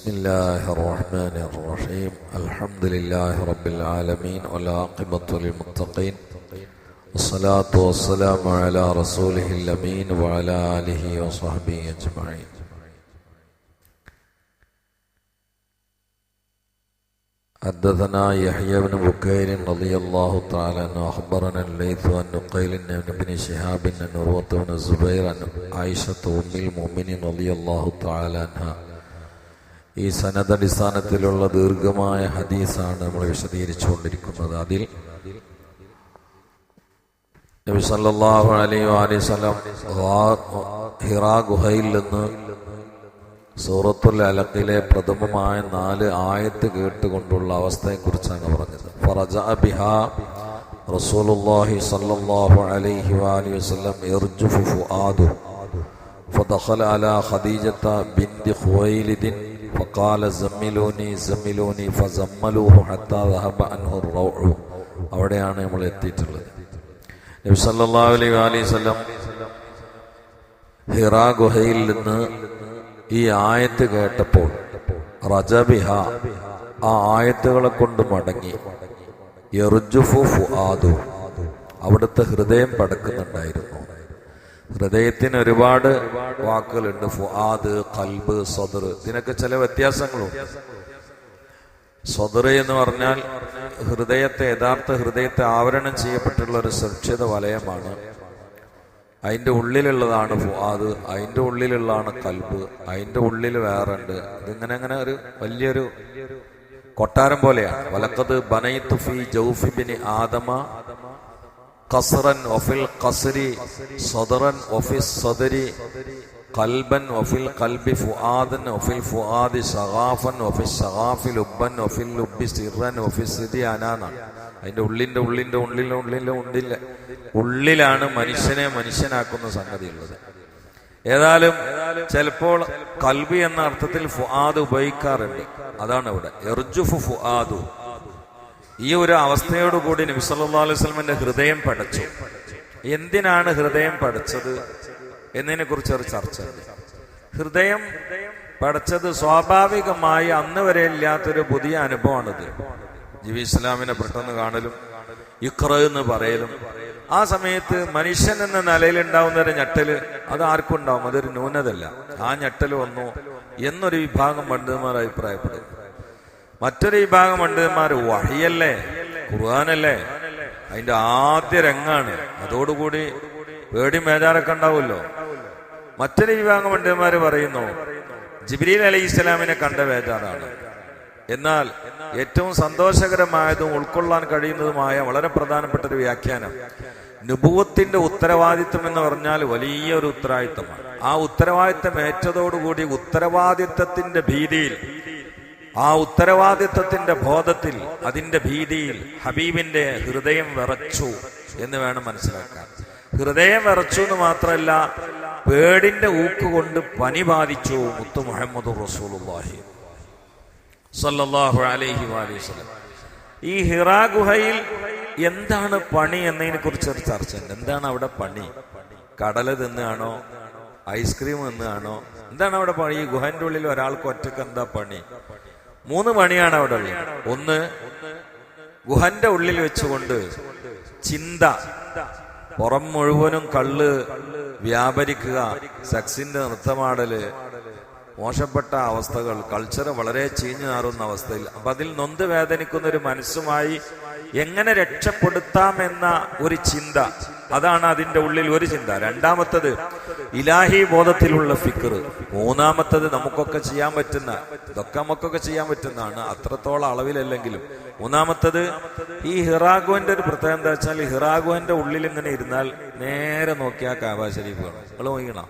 بسم الله الرحمن الرحيم. الحمد لله رب العالمين والعاقبة للمتقين. والصلاة والسلام على رسوله الأمين وعلى آله وصحبه أجمعين. حدثنا يحيى بن بكير رضي الله تعالى عنه أخبرنا الليث عن نقيل ابن شهاب عن عروة بن الزبير عن عائشة أم المؤمنين رضي الله تعالى عنها. ഈ സനദടിസ്ഥാനത്തിലുള്ള ദീർഘമായ ഹദീസാണ് നമ്മൾ വിശദീകരിച്ചുകൊണ്ടിരിക്കുന്നത്. അതിൽ നബി സല്ലാഹു അലൈ അലൈസ്ലാം ഹിറ ഗുഹയിൽ നിന്ന് സൂറത്തുൽ അലക്കിലെ പ്രഥമമായ നാല് ആയത്ത് കേട്ടുകൊണ്ടുള്ള അവസ്ഥയെക്കുറിച്ചാണ് പറഞ്ഞത്. ഫറജ ബിഹ റസൂലുല്ലാഹി സല്ലല്ലാഹു അലൈഹി വആലിഹി വസല്ലം ഇർജുഫു ഫുആദു. ഫദഖല അലാ ഖദീജത ബിൻത് ഖുവൈലിദിൻ ഫക്കാല زملوني സമ്മിലൂനി ഫസമ്മലൂഹു حتى ദഹബ അൻഹു റൗഹു അവിടെയാണ് നമ്മൾ എത്തിയിട്ടുള്ളത്. നബി സല്ലല്ലാഹു അലൈഹി അലൈഹി സ്വലം ഹിറ ഗുഹയിൽ നിന്ന് ഈ ആയത്ത് കേട്ടപ്പോൾ റജബിഹ ആ ആയത്തുകളെ കൊണ്ട് മടങ്ങി. യർജുഫു ഫുആദു. അവിടുത്തെ ഹൃദയം പടക്കുന്നുണ്ടായിരുന്നു. ഹൃദയത്തിന് ഒരുപാട് വാക്കുകളുണ്ട്. ഫുആദ് കൽബ് സദർ ഇതിനൊക്കെ ചില വ്യത്യാസങ്ങളും. സദർ എന്ന് പറഞ്ഞാൽ ഹൃദയത്തെ യഥാർത്ഥ ഹൃദയത്തെ ആവരണം ചെയ്യപ്പെട്ടുള്ള ഒരു സുരക്ഷിത വലയമാണ്. അതിന്റെ ഉള്ളിലുള്ളതാണ് ഫുആദ് അതിന്റെ ഉള്ളിലുള്ളതാണ് കൽബ് അതിന്റെ ഉള്ളിൽ വേറെ ഉണ്ട് ഇതിങ്ങനെ അങ്ങനെ ഒരു വലിയൊരു കൊട്ടാരം പോലെയാണ്. വലക്കത് ബനൈത്തു ഫി ജൗഫിബിന് ആദമ ഖസ്റൻ ഒഫിൽ ഖസ്രി സദറൻ ഒഫിൽ സദരി കൽബൻ ഒഫിൽ കൽബി ഫുആദൻ ഒഫിൽ ഫുആദി ഷഗാഫൻ ഒഫിൽ ഷഗാഫി ഉബ്ബൻ ഒഫിൽ ഉബ്ബി സിറൻ ഒഫിൽ സിദി അനാനാണ് അതിന്റെ ഉള്ളിന്റെ ഉള്ളിന്റെ ഉള്ളിലെ ഉള്ളിലെ ഉള്ളിലെ. ഉള്ളിലാണ് മനുഷ്യനെ മനുഷ്യനാക്കുന്ന സംഗതി ഉള്ളത് ഏതായാലും ചിലപ്പോൾ കൽബി എന്ന അർത്ഥത്തിൽ ഫുആദ് ഉപയോഗിക്കാറുണ്ട്. അതാണ് ഇവിടെ. എർജുഫു ഫുആദു. ഈ ഒരു അവസ്ഥയോടുകൂടി അലൈഹി വസല്ലമയുടെ ഹൃദയം പടച്ചു. എന്തിനാണ് ഹൃദയം പടച്ചത് എന്നതിനെ കുറിച്ച് ഒരു ചർച്ച. ഹൃദയം പടച്ചത് സ്വാഭാവികമായി അന്ന് വരെ ഇല്ലാത്തൊരു പുതിയ അനുഭവമാണിത്. ജിവി ഇസ്ലാമിനെ പെട്ടെന്ന് കാണലും ഇക്ര എന്ന് പറയലും. ആ സമയത്ത് മനുഷ്യൻ എന്ന നിലയിൽ ഉണ്ടാവുന്ന ഒരു ഞെട്ടൽ അത് ആർക്കും ഉണ്ടാവും. അതൊരു ന്യൂനതല്ല. ആ ഞെട്ടൽ വന്നു എന്നൊരു വിഭാഗം പണ്ഡിതന്മാർ അഭിപ്രായപ്പെടും മറ്റൊരു വിഭാഗം പണ്ഡിതന്മാർ വഹിയല്ലേ? ഖുർആാനല്ലേ? അതിന്റെ ആദ്യ രംഗാണ്. അതോടുകൂടി പേടി മേജാറൊക്കെ ഉണ്ടാവുമല്ലോ. മറ്റൊരു വിഭാഗം പണ്ഡിതന്മാർ പറയുന്നു ജിബ്രീൽ അലൈഹി ഇസ്ലാമിനെ കണ്ട വേജാറാണ് എന്നാൽ ഏറ്റവും സന്തോഷകരമായതും ഉൾക്കൊള്ളാൻ കഴിയുന്നതുമായ വളരെ പ്രധാനപ്പെട്ട ഒരു വ്യാഖ്യാനം നുപൂവത്തിന്റെ ഉത്തരവാദിത്വം എന്ന് പറഞ്ഞാൽ വലിയൊരു ഉത്തരവാദിത്തമാണ് ആ ഉത്തരവാദിത്തം ഏറ്റതോടുകൂടി ഉത്തരവാദിത്തത്തിന്റെ ഭീതിയിൽ ആ ഉത്തരവാദിത്വത്തിന്റെ ബോധത്തിൽ അതിന്റെ ഭീതിയിൽ ഹബീബിന്റെ ഹൃദയം വിറച്ചു എന്ന് വേണം മനസ്സിലാക്കാൻ. ഹൃദയം വിറച്ചു എന്ന് മാത്രമല്ല പേടിന്റെ ഊക്ക് കൊണ്ട് പനി ബാധിച്ചു മുത്തു മുഹമ്മദ് റസൂലുള്ളാഹി സല്ലല്ലാഹു അലൈഹി വസല്ലം. ഈ ഹിറാ ഗുഹയിൽ എന്താണ് പണി എന്നതിനെ ചർച്ച ഉണ്ട് എന്താണ് അവിടെ പണി? കടല തിന്നാണോ? ഐസ്ക്രീം തിന്നാണോ? എന്താണ് അവിടെ പണി? ഈ ഗുഹന്റെ ഉള്ളിൽ ഒരാൾക്ക് ഒറ്റയ്ക്ക് എന്താ പണി? മൂന്ന് പണിയാണ് അവിടെ ഉള്ളത്. ഒന്ന് ഗുഹന്റെ ഉള്ളിൽ വെച്ചുകൊണ്ട് ചിന്ത പുറം മുഴുവനും കള്ള് വ്യാപരിക്കുക സെക്സിന്റെ നൃത്തമാടൽ മോശപ്പെട്ട അവസ്ഥകൾ കൾച്ചർ വളരെ ചീഞ്ഞു നാറുന്ന അവസ്ഥയിൽ. അപ്പൊ അതിൽ നൊന്ത് വേദനിക്കുന്ന ഒരു മനസ്സുമായി എങ്ങനെ രക്ഷപ്പെടുത്താമെന്ന ഒരു ചിന്ത. അതാണ് അതിന്റെ ഉള്ളിൽ ഒരു ചിന്ത. രണ്ടാമത്തത് ഇലാഹി ബോധത്തിലുള്ള ഫിക്കർ മൂന്നാമത്തത് നമുക്കൊക്കെ ചെയ്യാൻ പറ്റുന്ന ഇതൊക്കെ നമുക്കൊക്കെ ചെയ്യാൻ പറ്റുന്നതാണ്. അത്രത്തോളം അളവിലല്ലെങ്കിലും. മൂന്നാമത്തത് ഈ ഹിറാഗുവിന്റെ ഒരു പ്രത്യേകത എന്താ വെച്ചാൽ ഹിറാഗുവിന്റെ ഉള്ളിൽ ഇങ്ങനെ ഇരുന്നാൽ നേരെ നോക്കിയാൽ കാബ ശരീഫ് കാണും. നിങ്ങൾ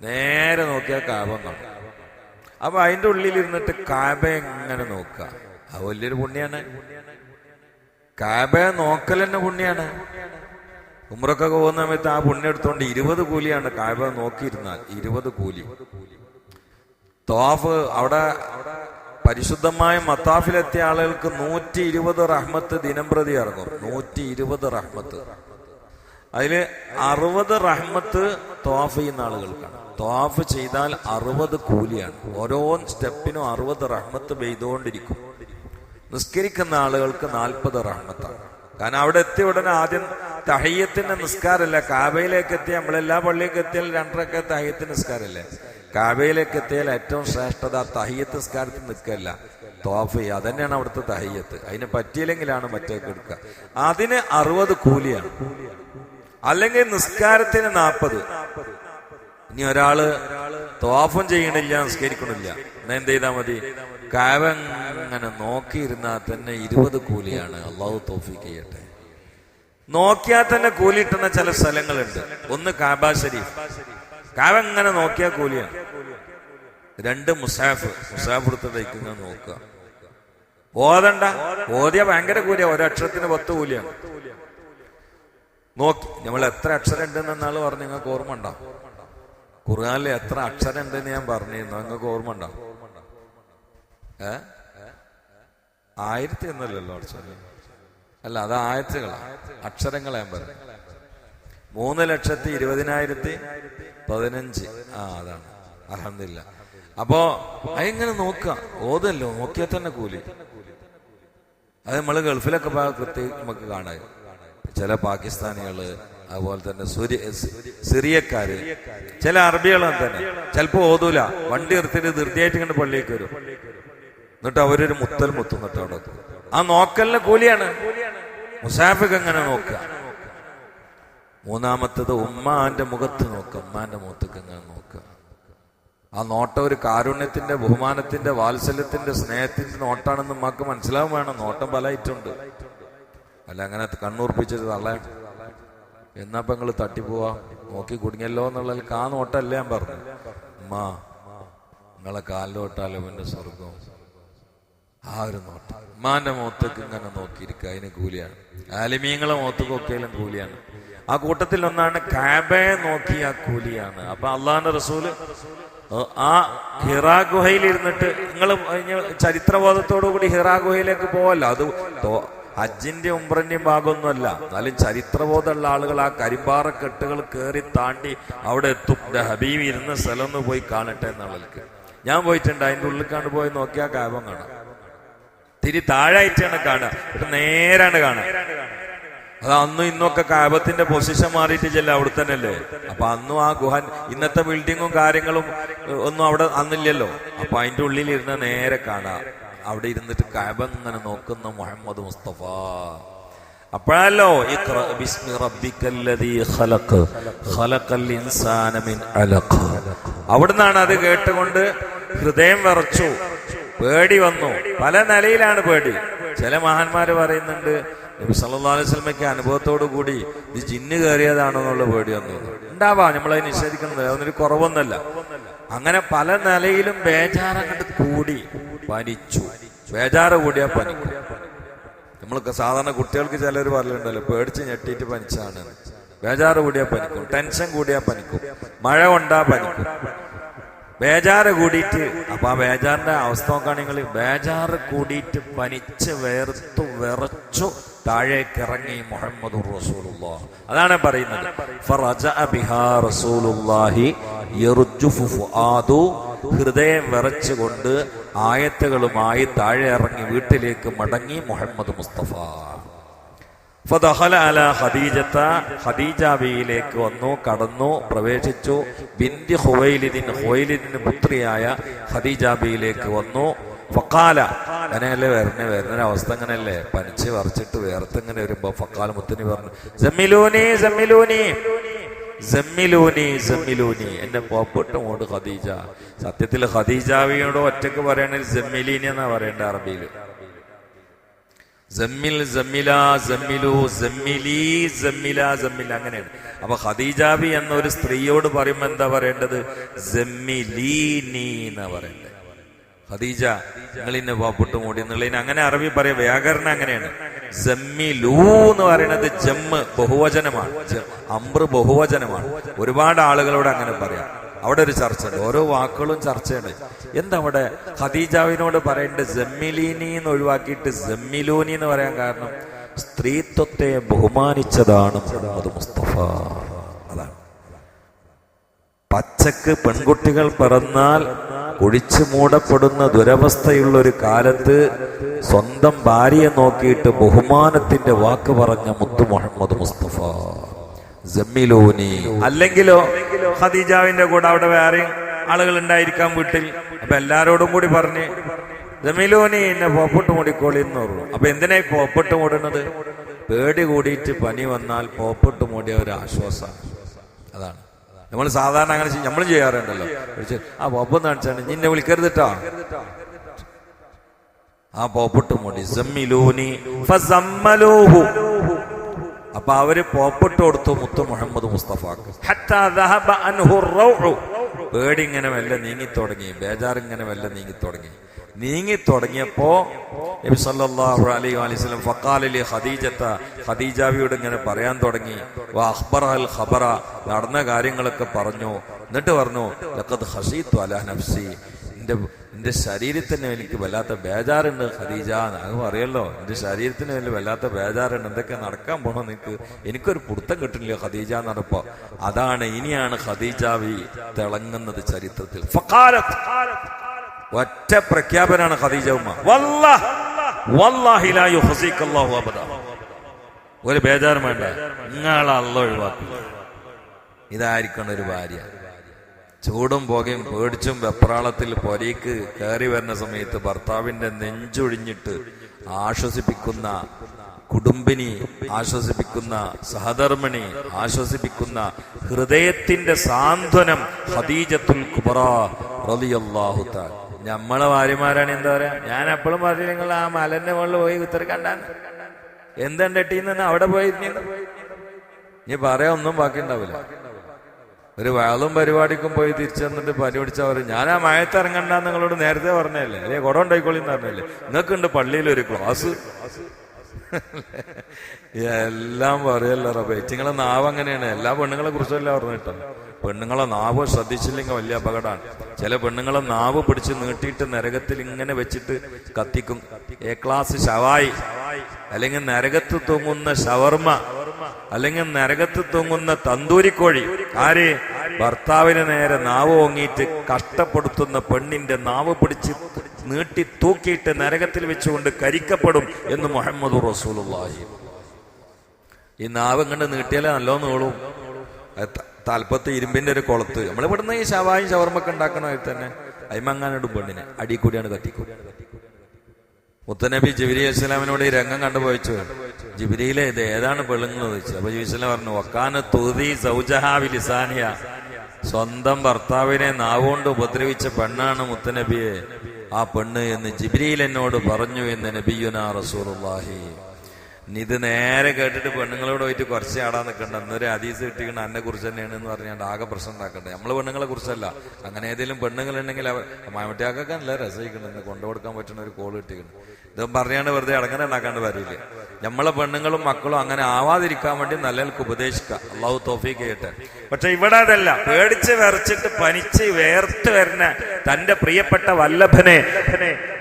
നേരെ നോക്കിയാൽ കാബ കാണും. അപ്പൊ അതിന്റെ ഉള്ളിൽ ഇരുന്നിട്ട് കാബ എങ്ങനെ നോക്കുക? അത് വലിയൊരു പുണ്യാണ്. കാബ നോക്കൽ തന്നെ പുണ്യാണ്. ഉമ്രക്കൊക്കെ പോകുന്ന സമയത്ത് ആ പുണ്യം എടുത്തോണ്ട് ഇരുപത് കൂലിയാണ് കാബ നോക്കിയിരുന്നാൽ ഇരുപത് കൂലി. തോഫ് അവിടെ പരിശുദ്ധമായ മത്താഫിലെത്തിയ ആളുകൾക്ക് നൂറ്റി ഇരുപത് റഹ്മത്ത് ദിനം പ്രതി ഇറങ്ങും നൂറ്റി ഇരുപത് റഹ്മത്ത്. അതിൽ അറുപത് റഹ്മത്ത് തോഫ് ചെയ്യുന്ന ആളുകൾക്കാണ്. തോഫ് ചെയ്താൽ അറുപത് കൂലിയാണ്. ഓരോ സ്റ്റെപ്പിനും അറുപത് റഹ്മത്ത് പെയ്തുകൊണ്ടിരിക്കും നിസ്കരിക്കുന്ന ആളുകൾക്ക് നാൽപ്പത് റഹ്മത്താണ്. കാരണം അവിടെ എത്തിയ ഉടനെ ആദ്യം തഹയ്യത്തിന്റെ നിസ്കാരല്ല കാബയിലേക്ക് എത്തിയ നമ്മളെല്ലാ പള്ളിയിലേക്ക് എത്തിയാൽ രണ്ടരക്ക തഹയ്യത്തിന് നിസ്കാരമില്ലേ? കാബയിലേക്ക് എത്തിയാൽ ഏറ്റവും ശ്രേഷ്ഠത തഹയ്യത്ത് നിസ്കാരത്തിൽ നിൽക്കല്ല. തോഫ് ചെയ്യുക. അതന്നെയാണ് അവിടുത്തെ തഹയ്യത്ത്. അതിന് പറ്റിയില്ലെങ്കിലാണ് മറ്റേക്ക് എടുക്കുക. അതിന് അറുപത് കൂലിയാണ്. അല്ലെങ്കിൽ നിസ്കാരത്തിന് നാൽപ്പത്. ഇനി ഒരാൾ തോഫും ചെയ്യണില്ല നിസ്കരിക്കണില്ല. എന്നാ എന്ത് ചെയ്താൽ മതി? കാവ അങ്ങനെ നോക്കിയിരുന്നാൽ തന്നെ ഇരുപത് കൂലിയാണ്. അള്ളാഹു തോഫിക്ക് ചെയ്യട്ടെ. നോക്കിയാൽ തന്നെ കൂലി കിട്ടുന്ന ചില സ്ഥലങ്ങളുണ്ട്. ഒന്ന് കാബ ഷരീഫ്. കാവ ഇങ്ങനെ നോക്കിയാൽ കൂലിയാണ്. രണ്ട് മുസാഫ്. മുസാഫ് എടുത്ത് തയ്ക്കുന്ന നോക്കുക. ഓതണ്ട ഓതിയ ഭയങ്കര കൂലിയാണ് ഒരക്ഷരത്തിന് പത്ത് കൂലിയാണ്. നോക്കി. നമ്മൾ എത്ര അക്ഷരം ഉണ്ടെന്നാൾ പറഞ്ഞു. നിങ്ങൾക്ക് ഓർമ്മ ഉണ്ടോ? ഖുർആാനിൽ എത്ര അക്ഷരം ഉണ്ടെന്ന് ഞാൻ പറഞ്ഞിരുന്നു. നിങ്ങൾക്ക് ഓർമ്മ ഉണ്ടോ ഏ? ആയിരത്തി ഒന്നല്ലല്ലോ അല്ല അത് ആയത്തുകളാ. അക്ഷരങ്ങളെ ഞാൻ പറഞ്ഞു മൂന്ന് ലക്ഷത്തി ഇരുപതിനായിരത്തി പതിനഞ്ച്. ആ അതാണ്. അഹമ്മദില്ല അപ്പോ അതിങ്ങനെ നോക്കുക ഓതല്ലോ? നോക്കിയാൽ തന്നെ കൂലി. അത് നമ്മൾ ഗൾഫിലൊക്കെ കൃത്യം നമുക്ക് കാണാം ചില പാകിസ്ഥാനികൾ അതുപോലെ തന്നെ സൂര്യ സിറിയക്കാര് ചില അറബികളും തന്നെ. ചിലപ്പോ ഓതൂല. വണ്ടി നിർത്തിയിട്ട് ധൃതിയായിട്ട് കണ്ട് പള്ളിയേക്ക് വരും. എന്നിട്ട് അവരൊരു മുത്തൽ മുത്തും എന്നിട്ട് അവിടെ ആ നോക്കലിന് കൂലിയാണ്. മുസാഫിക്ക് എങ്ങനെ നോക്ക മൂന്നാമത്തത് ഉമ്മാന്റെ മുഖത്ത് നോക്കുക. ഉമ്മാന്റെ മുഖത്തേക്ക് എങ്ങനെ നോക്ക ആ നോട്ടം ഒരു കാരുണ്യത്തിന്റെ ബഹുമാനത്തിന്റെ വാത്സല്യത്തിന്റെ സ്നേഹത്തിന്റെ നോട്ടാണെന്ന് നമുക്ക് മനസ്സിലാവും വേണം നോട്ടം പല ഇറ്റുണ്ട് അല്ല അങ്ങനെ കണ്ണൂർപ്പിച്ചത് തള്ളേ എന്നപ്പോ നിങ്ങൾ തട്ടിപ്പോവാ നോക്കി കുടുങ്ങിയല്ലോ എന്നുള്ളതിൽ കാ നോട്ടല്ലേ ഞാൻ പറഞ്ഞു. അമ്മാ നിങ്ങളെ കാലിലോട്ടാലോ എന്റെ സ്വർഗം ആ ഒരു നോട്ടം. ഉമ്മാന്റെ മുഖത്തേക്ക് ഇങ്ങനെ നോക്കിയിരിക്കുക അതിന് കൂലിയാണ്. ആലിമീങ്ങളെ മുഖത്തേക്ക് ഒക്കെയും കൂലിയാണ്. ആ കൂട്ടത്തിൽ ഒന്നാണ് കാബയെ നോക്കി ആ കൂലിയാണ്. അപ്പൊ അള്ളാഹാന്റെ റസൂൽ ആ ഹിറാ ഗുഹയിൽ ഇരുന്നിട്ട് നിങ്ങൾ ചരിത്രബോധത്തോടു കൂടി ഹിറാ ഗുഹയിലേക്ക് പോവല്ലോ. അത് ഹജ്ജിന്റെ ഉംറന്റെയും ഭാഗമൊന്നുമല്ല. എന്നാലും ചരിത്രബോധമുള്ള ആളുകൾ ആ കരിമ്പാറ കെട്ടുകൾ കയറി താണ്ടി അവിടെ എത്തും. ഹബീബ് ഇരുന്ന സ്ഥലം ഒന്ന് പോയി കാണട്ടെ എന്നുള്ളവർക്ക് ഞാൻ പോയിട്ടുണ്ട്. അതിന്റെ ഉള്ളിൽ കണ്ട് പോയി നോക്കിയാൽ കാപം കാണാം. തിരി താഴായിട്ടാണ് കാണുക. ഇവിടെ നേരാണ് കാണുക. അത് അന്നും ഇന്നൊക്കെ കാബത്തിന്റെ പൊസിഷൻ മാറിയിട്ട് ചെല്ലാം അവിടെ തന്നെ അല്ലേ അപ്പൊ അന്നും ആ ഗുഹൻ ഇന്നത്തെ ബിൽഡിങ്ങും കാര്യങ്ങളും ഒന്നും അവിടെ അന്നില്ലല്ലോ. അപ്പൊ അതിന്റെ ഉള്ളിൽ ഇരുന്ന് നേരെ കാണാം അവിടെ ഇരുന്നിട്ട് കബങ്ങനെ നോക്കുന്ന മുഹമ്മദ് മുസ്തഫ. അപ്പോഴല്ലോ അവിടുന്നാണ് അത് കേട്ടുകൊണ്ട് ഹൃദയം വിറച്ചു. പേടി വന്നു. പല നിലയിലാണ് പേടി. ചില മഹാന്മാര് പറയുന്നുണ്ട് നബി അനുഭവത്തോടു കൂടി ഇത് ജിന്ന് കയറിയതാണെന്നുള്ള പേടി വന്നു. ഉണ്ടാവാ നമ്മളത് നിഷേധിക്കുന്നത് അതൊന്നൊരു കുറവൊന്നല്ല അങ്ങനെ പല നിലയിലും ബേജാറങ്ങോട്ട് കൂടി. പനിച്ചു ബേജാറ് കൂടിയാ പനിക്കും. നമ്മളൊക്കെ സാധാരണ കുട്ടികൾക്ക് ചിലർ പറയലുണ്ടല്ലോ പേടിച്ച് ഞെട്ടിയിട്ട് പനിച്ചാണ്. ബേജാറ് കൂടിയാ പനിക്കും. ടെൻഷൻ കൂടിയാ പനിക്കും. മഴ കൊണ്ടാ പനിക്കും. ബേജാറ് കൂടിയിട്ട് അപ്പൊ ആ ബേജാറിന്റെ അവസ്ഥ നോക്കുകയാണെങ്കിൽ ബേജാറ് കൂടിയിട്ട് പനിച്ച് വേർത്തു വിറച്ചു താഴേക്ക് ഇറങ്ങി മുഹമ്മദ് റസൂലുള്ള അതാണ് പറയുന്നത്. ഹൃദയം വിറച്ചുകൊണ്ട് ആയത്തുകളുമായി താഴെ ഇറങ്ങി വീട്ടിലേക്ക് മടങ്ങി മുഹമ്മദ് മുസ്തഫ. ഖദീജാബിയിലേക്ക് വന്നു കടന്നു പ്രവേശിച്ചു. ബിന്ദി ഹുവൈലിദിൻ ഹുവൈലിദിന് പുത്രിയായ ഹദീജാബിയിലേക്ക് വന്നു. ഫക്കാല അങ്ങനെയല്ലേ വരണേ വരുന്ന അവസ്ഥ അങ്ങനെയല്ലേ പനിച്ച് വറച്ചിട്ട് വേർത്ത് ഇങ്ങനെ വരുമ്പോ ഫക്കാല മുത്തനി പറഞ്ഞു ജമ്മിലൂനി ജമ്മിലൂനി ജമ്മിലൂനി ജമ്മിലൂനി. എന്റെ പോപ്പിട്ട് മോട് ഖദീജ. സത്യത്തിൽ ഖദീജാവിയോട് ഒറ്റയ്ക്ക് പറയണെങ്കിൽ ജമ്മിലീനി എന്നാ പറയേണ്ട അറബിയിൽ ജമ്മിൽ ജമ്മില ജമ്മിലു ജമ്മിലി ജമ്മില ജമ്മില അങ്ങനെയാണ്. അപ്പൊ ഖദീജാബി എന്നൊരു സ്ത്രീയോട് പറയുമ്പോ എന്താ പറയേണ്ടത്? ജമ്മിലീനി എന്നാ പറയേണ്ടത്. ഖദീജ നിങ്ങൾ ഇന്നെ പാപ്പിട്ട് മൂടി എന്നുള്ളതിന് അങ്ങനെ അറബി പറയാം വ്യാകരണം അങ്ങനെയാണ്. ജമ്മിലൂ എന്ന് പറയുന്നത് ജമ്മ് ബഹുവചനമാണ്. അമ്ര ബഹുവചനമാണ്. ഒരുപാട് ആളുകളോട് അങ്ങനെ പറയാം. അവിടെ ഒരു ചർച്ച ഉണ്ട് ഓരോ വാക്കുകളും ചർച്ചയുണ്ട്. എന്തവിടെ? ഖദീജാവിനോട് പറയേണ്ടത് ജമ്മിലീനി എന്ന് ഒഴിവാക്കിയിട്ട് ജമ്മിലൂനി എന്ന് പറയാൻ കാരണം സ്ത്രീത്വത്തെ ബഹുമാനിച്ചതാണ് മുസ്തഫ. അതാണ്. പച്ചക്ക് പെൺകുട്ടികൾ പിറന്നാൽ ഒഴിച്ചു മൂടപ്പെടുന്ന ദുരവസ്ഥയുള്ള ഒരു കാലത്ത് സ്വന്തം ഭാര്യയെ നോക്കിയിട്ട് ബഹുമാനത്തിന്റെ വാക്ക് പറഞ്ഞ മുത്തു മുഹമ്മദ് മുസ്തഫ. ജമ്മിലൂനി അല്ലെങ്കിലോ ഖദീജാവിന്റെ കൂടെ അവിടെ വേറെയും ആളുകൾ ഉണ്ടായിരിക്കാം വീട്ടിൽ. അപ്പൊ എല്ലാരോടും കൂടി പറഞ്ഞ് ജമീലോനി എന്നെ പോപ്പിട്ട് മൂടിക്കോളി എന്ന് പറഞ്ഞു. അപ്പൊ എന്തിനായി പോപ്പിട്ട് മൂടുന്നത് പേടി കൂടിയിട്ട് പനി വന്നാൽ പോപ്പിട്ട് മൂടിയ ഒരു ആശ്വാസമാണ് അതാണ്. നമ്മൾ സാധാരണ അങ്ങനെ നമ്മൾ ചെയ്യാറുണ്ടല്ലോ. ആ പോപ്പെന്ന് കാണിച്ചാണ് നിന്നെ വിളിക്കരുത് വിളിക്കരുതിട്ടോ ആ പോപ്പിട്ട് മൂടി. ജമ്മിലൂനി അപ്പൊ അവർ പോപ്പിട്ട് കൊടുത്തു മുത്തു മുഹമ്മദ് മുസ്തഫാക്ക്. ഹത്താ ദഹബ അൻഹു റൗഉ. പേടി മെല്ലെ നീങ്ങി തുടങ്ങി ബേജാർ ഇങ്ങനെ മെല്ലെ നീങ്ങി തുടങ്ങി. നീങ്ങി തുടങ്ങിയപ്പോ നബി സല്ലല്ലാഹു അലൈഹി വസല്ലം ഖദീജാവിയോട് ഇങ്ങനെ പറയാൻ തുടങ്ങി. വാ അൽ ഖബറ നടന്ന കാര്യങ്ങളൊക്കെ പറഞ്ഞു. എന്നിട്ട് പറഞ്ഞു ലഖദ് നഫ്സി. എന്റെ എന്റെ ശരീരത്തിന് എനിക്ക് വല്ലാത്ത ബേജാറുണ്ട് ഖദീജ അത് അറിയല്ലോ എന്റെ ശരീരത്തിന് വലിയ വല്ലാത്ത ബേജാറുണ്ട്. എന്തൊക്കെ നടക്കാൻ പോണോ നിനക്ക്? എനിക്കൊരു പുടുത്തം കിട്ടില്ല ഖദീജ നടപ്പോ അതാണ് ഇനിയാണ് ഖദീജാവി തിളങ്ങുന്നത് ചരിത്രത്തിൽ. ഒറ്റ പ്രഖ്യാപനാണ് ഖദീജ ഉമ്മ. ഒരു ബേജാറും വേണ്ട. നിങ്ങളെ അല്ല ഒഴിവാക്കും. ഇതായിരിക്കണം ഒരു ഭാര്യ. ചൂടും പുകയും പേടിച്ചും വെപ്രാളത്തിൽ പൊരയ്ക്ക് കയറി വരുന്ന സമയത്ത് ഭർത്താവിന്റെ നെഞ്ചൊഴിഞ്ഞിട്ട് ആശ്വസിപ്പിക്കുന്ന കുടുംബിനി ആശ്വസിപ്പിക്കുന്ന സഹധർമ്മിണി ആശ്വസിപ്പിക്കുന്ന ഹൃദയത്തിന്റെ സാന്ത്വനം ഹദീജത്തുൽ കുബറാഹു നമ്മളെ ഭാര്യമാരാണ് എന്താ പറയാ? ഞാൻ എപ്പോഴും പറഞ്ഞു നിങ്ങൾ ആ മലന്റെ മുകളിൽ പോയി ഉത്തരക്കണ്ടാന്ന് എന്തെണ്ടീന്ന് അവിടെ പോയി നീ പറയാ ഒന്നും ബാക്കി ഉണ്ടാവില്ല ഒരു വയലും പരിപാടിക്കും പോയി തിരിച്ചു പനി പിടിച്ചാൽ പറയും ഞാൻ ആ മയത്ത് ഇറങ്ങണ്ട നിങ്ങളോട് നേരത്തെ പറഞ്ഞല്ലേ അല്ലെ? കുടം ഉണ്ടായിക്കോളി എന്ന് പറഞ്ഞല്ലേ നിങ്ങൾക്കുണ്ട് പള്ളിയിൽ ഒരു ക്ലാസ്. എല്ലാം പറയല്ലോ റബ്ബേ. നിങ്ങളെ നാവ് അങ്ങനെയാണ്. എല്ലാ പെണ്ണുങ്ങളെ കുറിച്ചല്ല പറഞ്ഞിട്ടോ പെണ്ണുങ്ങളെ നാവ് ശ്രദ്ധിച്ചില്ലെങ്കിൽ വലിയ അപകടമാണ്. ചില പെണ്ണുങ്ങളെ നാവ് പിടിച്ച് നീട്ടിയിട്ട് നരകത്തിൽ ഇങ്ങനെ വെച്ചിട്ട് കത്തിക്കും. എ ക്ലാസ് ശവായി. അല്ലെങ്കിൽ നരകത്ത് തൂങ്ങുന്ന ഷവർമ. അല്ലെങ്കിൽ നരകത്ത് തൂങ്ങുന്ന തന്തൂരിക്കോഴി. ആര്? ഭർത്താവിന് നേരെ നാവ് ഓങ്ങിയിട്ട് കഷ്ടപ്പെടുത്തുന്ന പെണ്ണിന്റെ നാവ് പിടിച്ച് നീട്ടി തൂക്കിയിട്ട് നരകത്തിൽ വെച്ചുകൊണ്ട് കരിക്കപ്പെടും എന്ന് മുഹമ്മദ് റസൂലുള്ളാഹി. ഈ നാവ് ഇങ്ങോട്ട് നീട്ടിയാലേ നല്ലോ നീളും. താൽപ്പത്ത് ഇരുമ്പിന്റെ ഒരു കുളത്ത്. നമ്മൾ ഇവിടുന്ന് ഈ ശവായും ഷവർമൊക്കെ ഉണ്ടാക്കണമായി തന്നെ. അയിമങ്ങാനിടും പെണ്ണിനെ. അടിക്കൂടിയാണ് കത്തിക്കൂടിയാണ് കത്തിക്കും മുത്തനബി ജിബിരി അസ്ലാമിനോട് ഈ രംഗം കണ്ടുപോയിച്ചു. ജിബിരിയിലെ ഇത് ഏതാണ് പെളുങ്ങുന്നത് ചോദിച്ചത് അപ്പൊ ജിബിസ്ലാം പറഞ്ഞു വക്കാന തുതി സൗജഹാവി ലിസാനിയ സ്വന്തം ഭർത്താവിനെ നാവുകൊണ്ട് ഉപദ്രവിച്ച പെണ്ണാണ് മുത്തനബിയെ. ആ പെണ്ണ് എന്ന് ജിബിരിയിൽ എന്നോട് പറഞ്ഞു എന്ന് നബിയുന റസൂറുല്ലാഹി ഇനി ഇത് നേരെ കേട്ടിട്ട് പെണ്ണുങ്ങളോട് പോയിട്ട് കുറച്ച് ആടാൻ നിൽക്കണ്ട എന്നൊരു അതീസ് കിട്ടിക്കണ എന്നെ കുറിച്ച് തന്നെയാണ് എന്ന് പറഞ്ഞാൽ ആകെ പ്രശ്നം ഉണ്ടാക്കണ്ടേ? നമ്മൾ പെണ്ണുങ്ങളെ കുറിച്ചല്ല. അങ്ങനെ ഏതെങ്കിലും പെണ്ണുങ്ങളുണ്ടെങ്കിൽ അവർ മാമട്ടിയാക്കൊക്കെ നല്ല രസമായിക്കണം കൊണ്ടു കൊടുക്കാൻ പറ്റുന്ന ഒരു കോൾ കിട്ടിക്കണം. ഇതും പറഞ്ഞാണ്ട് വെറുതെ അടങ്ങനെ ഉണ്ടാക്കാണ്ട് വരില്ല നമ്മളെ പെണ്ണുങ്ങളും മക്കളും അങ്ങനെ ആവാതിരിക്കാൻ വേണ്ടി നല്ലവർക്ക് ഉപദേശിക്കുക. അള്ളാഹു തോഫീക്ക് ചെയ്യട്ടെ. പക്ഷെ ഇവിടെ അതല്ല. പേടിച്ച് വിറച്ചിട്ട് പനിച്ച് വേർത്ത് വരുന്ന തന്റെ പ്രിയപ്പെട്ട വല്ലഭനെ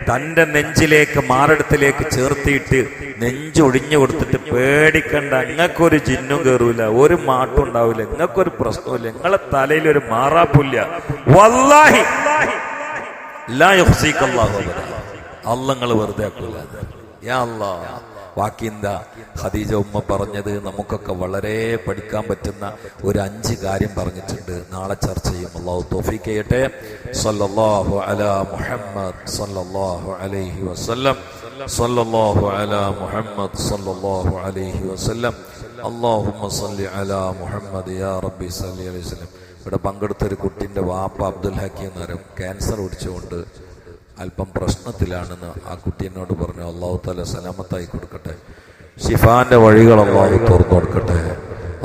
തന്റെ നെഞ്ചിലേക്ക് മാറിടത്തിലേക്ക് ചേർത്തിയിട്ട് നെഞ്ചൊടിഞ്ഞു കൊടുത്തിട്ട് പേടിക്കണ്ട. നിങ്ങൾക്കൊരു ജിന്നും കയറൂല ഒരു മാട്ടും ഉണ്ടാവില്ല നിങ്ങൾക്കൊരു പ്രശ്നമില്ല നിങ്ങളെ തലയിൽ ഒരു മാറാപ്പില്ല. വല്ലാഹി. അല്ല നിങ്ങൾ വെറുതെ ആക്കൂല. യാ അല്ലാ ബാക്കി എന്താ ഖദീജ ഉമ്മ പറഞ്ഞത് നമുക്കൊക്കെ വളരെ പഠിക്കാൻ പറ്റുന്ന ഒരു അഞ്ച് കാര്യം പറഞ്ഞിട്ടുണ്ട്. നാളെ ചർച്ച ചെയ്യും. അള്ളാഹു തോഫീക്ക് ചെയ്യട്ടെ. സല്ലല്ലാഹു അലാ മുഹമ്മദ് സല്ലല്ലാഹു അലൈഹി വസല്ലം. സല്ലല്ലാഹു അലാ മുഹമ്മദ് സല്ലല്ലാഹു അലൈഹി വസല്ലം. അല്ലാഹുമ്മ സല്ലി അലാ മുഹമ്മദ് യാ റബ്ബി സല്ലി അലൈഹി വസല്ലം. ഇവിടെ പങ്കെടുത്ത ഒരു കുട്ടിന്റെ വാപ്പ അബ്ദുൽ ഹക്കി എന്നറിയും ക്യാൻസർ പിടിച്ചുകൊണ്ട് അല്പം പ്രശ്നത്തിലാണെന്ന് ആ കുട്ടി എന്നോട് പറഞ്ഞു അള്ളാഹു തല സലാമത്തായി കൊടുക്കട്ടെ ഷിഫാന്റെ വഴികൾ അള്ളാഹു തുറന്നു കൊടുക്കട്ടെ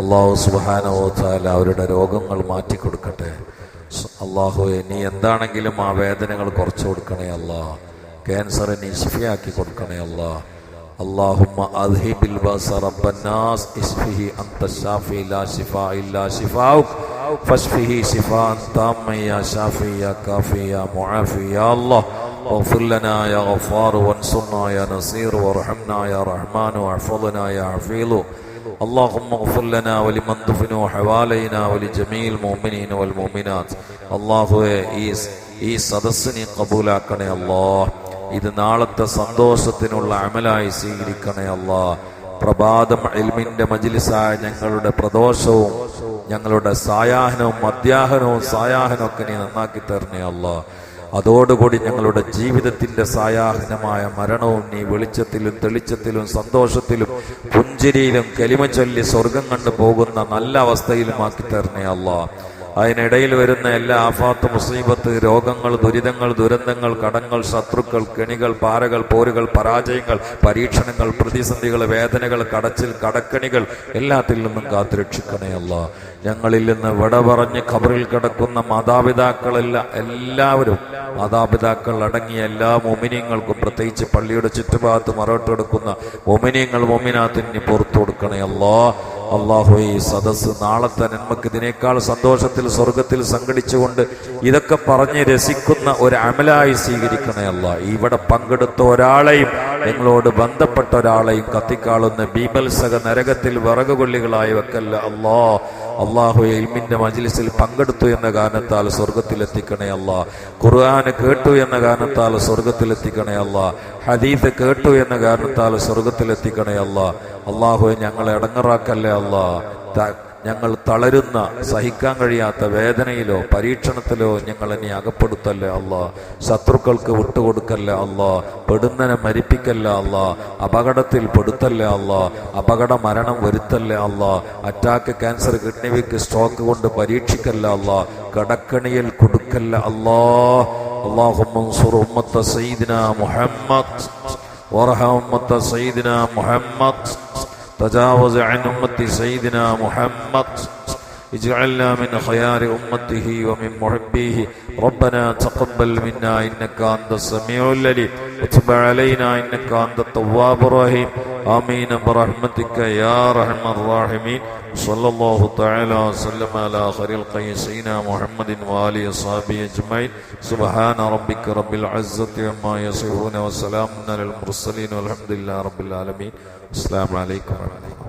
അള്ളാഹു സുബാനോ താല അവരുടെ രോഗങ്ങൾ മാറ്റി കൊടുക്കട്ടെ സ് അള്ളാഹു നീ എന്താണെങ്കിലും ആ വേദനകൾ കുറച്ചു കൊടുക്കണേ അല്ലാ ക്യാൻസർ നീ ഷിഫയാക്കി കൊടുക്കണേ അല്ലാ اللهم اذهب الباس رب الناس اشفه انت الشافي لا شفاء الا شفاؤك فاشفه شفاء تاما يا شافي يا كافي يا معافي يا الله واغفر لنا يا غفار وانصرنا يا نصير وارحمنا يا رحمن واحفظنا يا حفيظ اللهم اغفر لنا ولمن دفنوا حوالينا ولجميع المؤمنين والمؤمنات അള്ളാഹുവെ ഈ ഈ സദസ്സിനെ കബൂലാക്കണേ അല്ലാ ഇത് നാളത്തെ സന്തോഷത്തിനുള്ള അമലായി സ്വീകരിക്കണേ അല്ലാ പ്രഭാതം ഇൽമിന്റെ മജിലിസായ ഞങ്ങളുടെ പ്രദോഷവും ഞങ്ങളുടെ സായാഹനവും മധ്യാഹനവും സായാഹനവും ഒക്കെ നീ നന്നാക്കി തരണേ അല്ലാ അതോടുകൂടി ഞങ്ങളുടെ ജീവിതത്തിന്റെ സായാഹനമായ മരണവും നീ വെളിച്ചത്തിലും തെളിച്ചത്തിലും സന്തോഷത്തിലും പുഞ്ചിരിയിലും കെലിമ ചൊല്ലി സ്വർഗം കണ്ടു പോകുന്ന നല്ല അവസ്ഥയിലും ആക്കി തരണേ അല്ലാ അതിനിടയിൽ വരുന്ന എല്ലാ ആഫാത്ത് മുസീബത്ത് രോഗങ്ങൾ ദുരിതങ്ങൾ ദുരന്തങ്ങൾ കടങ്ങൾ ശത്രുക്കൾ കെണികൾ പാറകൾ പോരുകൾ പരാജയങ്ങൾ പരീക്ഷണങ്ങൾ പ്രതിസന്ധികൾ വേദനകൾ കടച്ചിൽ കടക്കണികൾ എല്ലാത്തിൽ നിന്നും കാത്തുരക്ഷിക്കണേ അല്ല. ഞങ്ങളിൽ നിന്ന് വിട പറഞ്ഞ് ഖബറിൽ കിടക്കുന്ന മാതാപിതാക്കളെല്ലാം എല്ലാവരും മാതാപിതാക്കൾ അടങ്ങിയ എല്ലാ മൊമിനിയങ്ങൾക്കും പ്രത്യേകിച്ച് പള്ളിയുടെ ചുറ്റുഭാഗത്ത് മറവിട്ടെടുക്കുന്ന മൊമിനിയങ്ങൾ മൊമിനാത്തിന് പുറത്തു കൊടുക്കണേ അല്ലാ. അള്ളാഹു ഈ സദസ് നാളത്തെ നമുക്ക് ഇതിനേക്കാൾ സന്തോഷത്തിൽ സ്വർഗത്തിൽ സംഘടിച്ചുകൊണ്ട് ഇതൊക്കെ പറഞ്ഞ് രസിക്കുന്ന ഒരു അമലായി സ്വീകരിക്കണേ അല്ല. ഇവിടെ പങ്കെടുത്ത ഒരാളെയും നിങ്ങളോട് ബന്ധപ്പെട്ട ഒരാളെയും കത്തിക്കാളുന്ന ബീബൽസക നരകത്തിൽ വിറകുകൊള്ളികളായി വെക്കല്ല അല്ലാ. അള്ളാഹു എൽമിന്റെ മജിലിസിൽ പങ്കെടുത്തു എന്ന കാരണത്താൽ സ്വർഗത്തിലെത്തിക്കണേ അല്ല. ഖുർആൻ കേട്ടു എന്ന കാരണത്താൽ സ്വർഗത്തിലെത്തിക്കണേ അല്ല. ഹദീഫ് കേട്ടു എന്ന കാരണത്താൽ സ്വർഗത്തിലെത്തിക്കണേ അല്ല. അള്ളാഹുവെ ഞങ്ങളെ ഇടങ്ങറാക്കല്ലേ അല്ല. ഞങ്ങൾ തളരുന്ന സഹിക്കാൻ കഴിയാത്ത വേദനയിലോ പരീക്ഷണത്തിലോ ഞങ്ങൾ ഇനി അകപ്പെടുത്തല്ലേ അല്ല ശത്രുക്കൾക്ക് വിട്ടുകൊടുക്കല്ലേ അല്ല പെടുന്നനെ മരിപ്പിക്കല്ലേ അല്ല അപകടത്തിൽ പെടുത്തല്ലേ അല്ല അപകട മരണം വരുത്തല്ലേ അല്ല അറ്റാക്ക് ക്യാൻസർ കിഡ്നിവിക്ക് സ്ട്രോക്ക് കൊണ്ട് പരീക്ഷിക്കല്ല അല്ല കടക്കണിയിൽ കൊടുക്കല്ല അല്ല അള്ളാഹുമൻസുർ ഉമ്മത്ത മുഹമ്മദ്. വറഹ മുഹമ്മദ്. تجاوز عن أمة سيدنا محمد. اجعلنا من خيار أمته ومن محبيه. ربنا تقبل منا إنك أنت السميع العليم. وتب علينا إنك أنت التواب الرحيم. آمين برحمتك يا أرحم الراحمين صلى الله تعالى وسلم على خير القي سيدنا محمد وآله وصحبه أجمعين سبحان ربك رب العزة عما يصفون وسلام على المرسلين والحمد لله رب العالمين السلام عليكم ورحمة الله